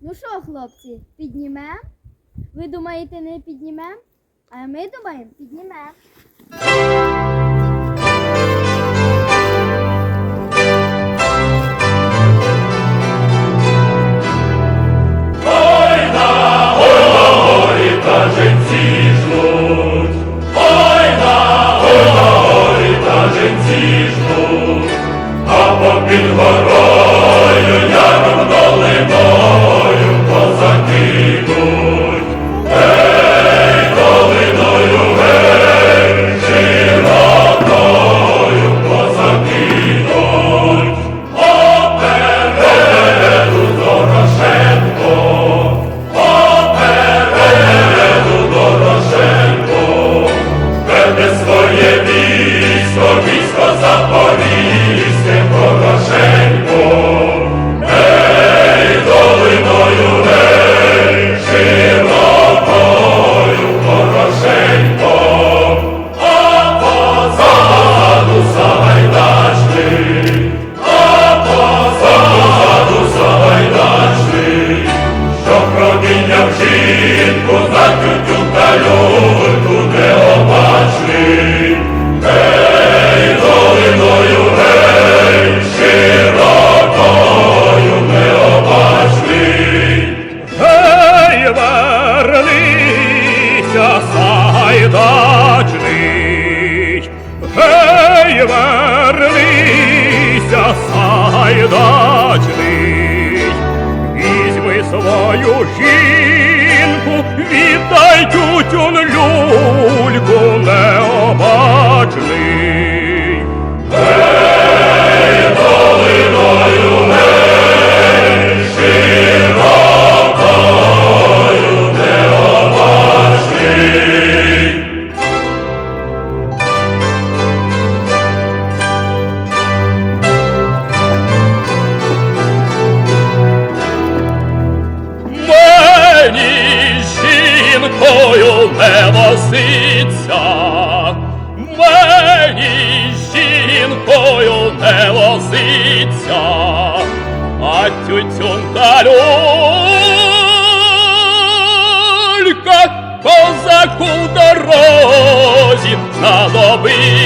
Ну що, хлопці, піднімемо? Ви думаєте, не піднімемо? А ми думаємо, та жінці ждуть. Ой на, ой на горі та жінці ждуть. А попід горою, як долиною, тютю та люльку необачний. Ей, долиною, гей, широкою необачний. Гей, вернися, сайдачний, Гей, вернися, сайдачний, Візьми свою жінку, віддай тютюн люльку необачний. Гей, долиною, гей, широкою необачний. Мені жінкою не возиться, мені з жінкою не возиться, а тютюн та люлька козаку в дорозі знадобиться.